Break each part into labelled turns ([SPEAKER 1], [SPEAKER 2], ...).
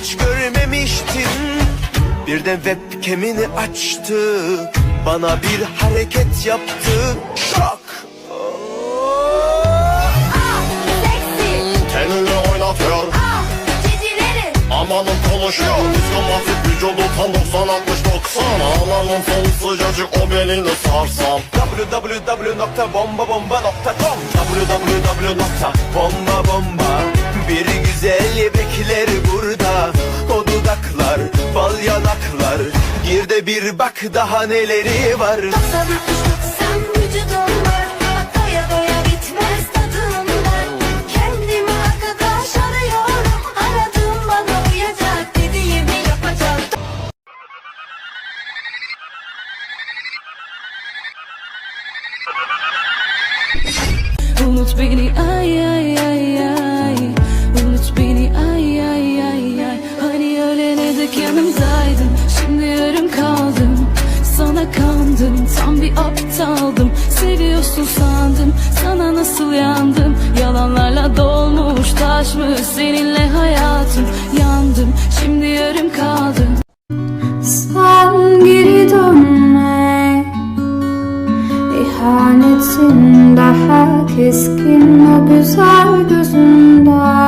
[SPEAKER 1] hiç görmemiştim. Birden webcam'ini açtı Bana bir hareket yaptı. Şok
[SPEAKER 2] Tenini oynatıyor. Amanın konuşuyor. Diskomatik vücudu tam 90 60 90 Ağlanın sonu sıcacık o belini sarsam.
[SPEAKER 1] Www.bombabomba.com www.bombabomba Bir güzel De bir bak daha neleri var.
[SPEAKER 3] 90 60 90 vücudum var Doya doya bitmez tadımdan Kendime arkadaş arıyorum Aradığım bana uyacak Dediğimi yapacak.
[SPEAKER 4] Unut beni ay Sana kandım Tam bir aptaldım. Seviyorsun sandım Sana nasıl yandım? Yalanlarla dolmuş taşmış Seninle hayatım? Yandım Şimdi yarım kaldım.
[SPEAKER 5] Sen geri dönme. İhanetin daha keskin o güzel gözünden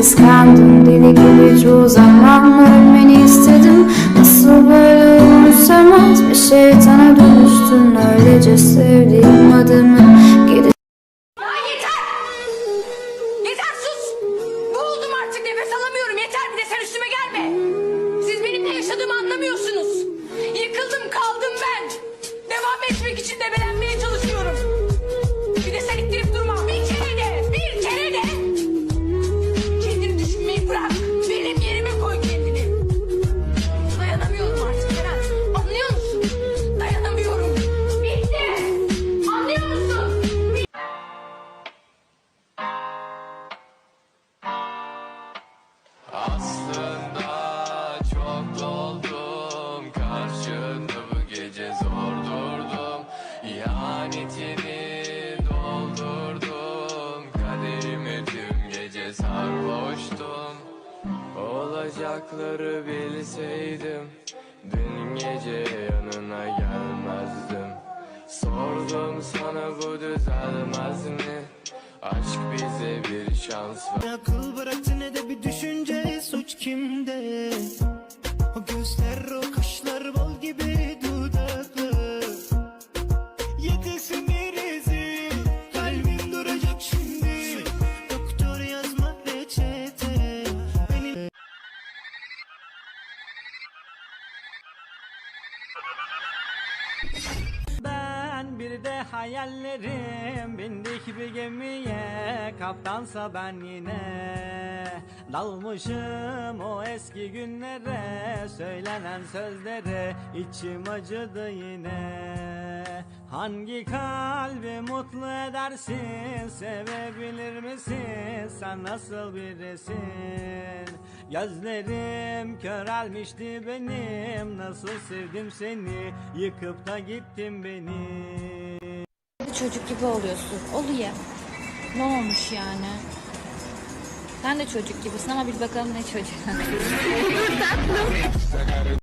[SPEAKER 5] Kıskandım deli gibi çoğu zaman. Ölmeni istedim. Nasıl böyle umursamaz bir şeytana dönüştün. Öylece sevdiğim adımı geri
[SPEAKER 6] yaşadığımı anlamıyorsunuz. Yıkıldım kaldım ben. Devam etmek için debelenmeye
[SPEAKER 7] Aslında çok doldum Karşında bu gece zor durdum. İhanetini doldurdum. Kaderimi tüm gece sarhoştum. Olacakları bilseydim Dün gece yanına şans ver
[SPEAKER 8] Akıl bıraktı ne de bir düşünce suç kimde? O gözler o kaşlar bal gibi dudaklı. Yetesin rezil kalbim duracak şimdi. Doktor yazma reçete Benim
[SPEAKER 9] Ben bir de hayallerim. Bindik bir gemiye kaptansa ben yine. Dalmışım o eski günlere söylenen sözlere içim acıdı yine hangi kalbi mutlu edersin sevebilir misin sen nasıl birisin gözlerim körelmişti benim nasıl sevdim seni yıkıp da gittin beni
[SPEAKER 10] çocuk gibi oluyorsun. Oluyor. Ne olmuş yani? Sen de çocuk gibisin ama bir bakalım ne çocuk.